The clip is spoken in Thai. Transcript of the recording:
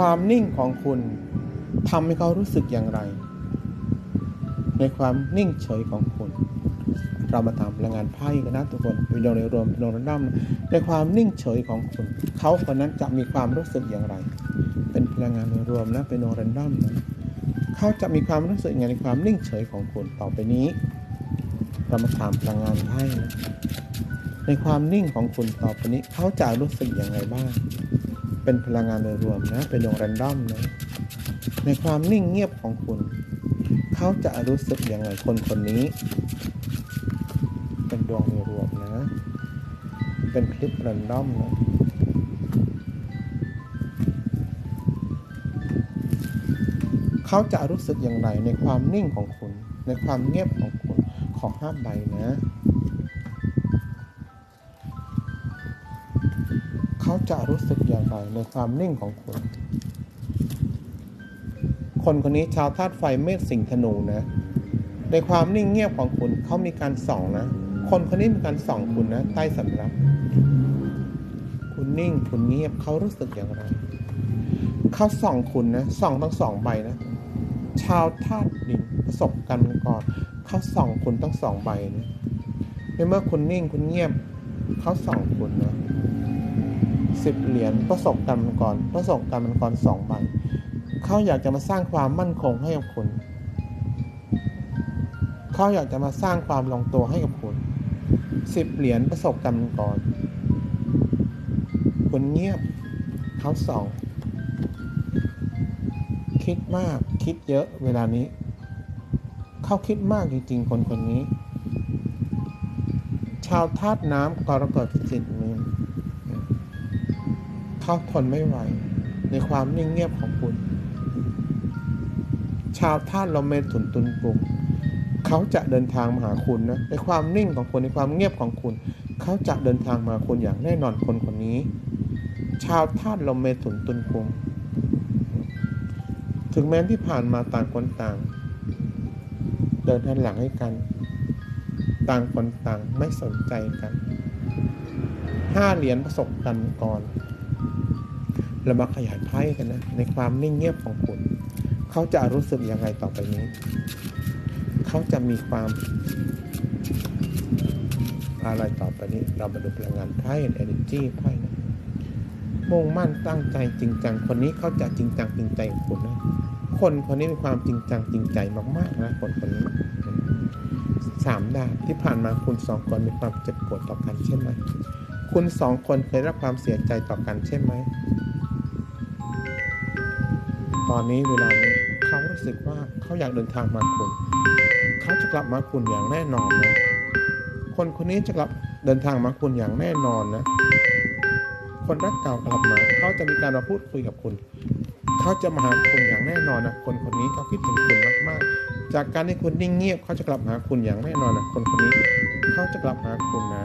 ความนิ่งของคุณทำให้เขารู้สึกอย่างไร ในความนิ่งเฉยของคุณ เรามาทำพลังงานไพ่กันนะทุกคนวิดีโอในรวมดีโอรันดัมในความนิ่งเฉยของคุณ เขาคนนั้นจะมีความรู้สึกอย่างไร เป็นพลังงานโดยรวมนะเป็นโนรันดัมนะเขาจะมีความรู้สึกอย่างไรในความนิ่งเฉยของคุณต่อไปนี้ เรามาถามพลังงานไพ่นะในความนิ่งของคุณต่อไปนี้ เขาจะรู้สึกอย่างไรบ้าง เป็นพลังงานโดยรวมนะ เป็นดวงแรนดอมนะ ในความนิ่งเงียบของคุณ เขาจะรู้สึกอย่างไรคนคนนี้ เป็นดวงโดยรวมนะ เป็นคลิปแรนดอมนะเขาจะรู้สึกอย่างไรในความนิ่งของคุณ ในความเงียบของคุณ ขอห้าใบนะ เขาจะรู้สึกอย่างไรในความนิ่งของคุณ คนคนนี้ชาวธาตุไฟเมษสิงห์ธนูนะ ในความนิ่งเงียบของคุณเขามีการส่องนะ คนคนนี้มีการส่องคุณนะ ใต้สำรับคุณนิ่งคุณเงียบเขารู้สึกอย่างไรเขาส่องคุณนะส่องทั้งสองใบนะ ชาวธาตุดินประสบกันก่อนเขาส่องคุณทั้งสองใบนะในเมื่อคุณนิ่งคุณเงียบเขาส่องคุณนะ สิบเหรียญประสบการณ์มังกรประสบการณ์มังกรสองใบเขาอยากจะมาสร้างความมั่นคงให้กับคุณ เขาอยากจะมาสร้างความลงตัวให้กับคุณสิบเหรียญประสบการณ์มังกรคุณเงียบเขาสอง คิดมากคิดเยอะเวลานี้ เขาคิดมากจริงๆ คนคนนี้ ชาวธาตุน้ำกรกฎพิจิตมีน เขาทนไม่ไหว ในความนิ่งเงียบของคุณ ชาวธาตุลมเมถุนตุนปุ่มเขาจะเดินทางมาหาคุณนะ ในความนิ่งของคุณในความเงียบของคุณ เขาจะเดินทางมาคุณอย่างแน่นอนคนคนนี้ ชาวธาตุลมเมถุนตุนปุ่มถึงแม้ที่ผ่านมาต่างคนต่าง เดินหันหลังให้กัน ต่างคนต่างไม่สนใจกันห้าเหรียญประสบกันก่อน เรามาขยายไพ่กันนะ ในความนิ่งเงียบของคุณ เขาจะรู้สึกยังไงต่อไปนี้ เขาจะมีความอะไรต่อไปนี้ เรามาดูพลังงานไพ่ energy ไพ่นะมุ่งมั่นตั้งใจจริงจัง คนนี้เขาจะจริงจังจริงใจคุณนะ คนคนนี้มีความจริงจังจริงใจมากๆนะคนคนนี้สามดาบที่ผ่านมาคุณสองคนมีความเจ็บปวดต่อกันใช่ไหม คุณสองคนเคยรับความเสียใจต่อกันใช่ไหม ตอนนี้เวลานี้เขารู้สึกว่าเขาอยากเดินทางมาคุณเขาจะกลับมาคุณอย่างแน่นอนนะคนคนนี้จะกลับเดินทางมาคุณอย่างแน่นอนนะ คนรักเก่ากลับมาเขาจะมีการมาพูดคุยกับคุณเขาจะมาหาคุณอย่างแน่นอนนะคนคนนี้เขาคิดถึงคุณมากๆ จากการที่คุณนิ่งเงียบเขาจะกลับมาหาคุณอย่างแน่นอนนะคนคนนี้เขาจะกลับมาหาคุณนะ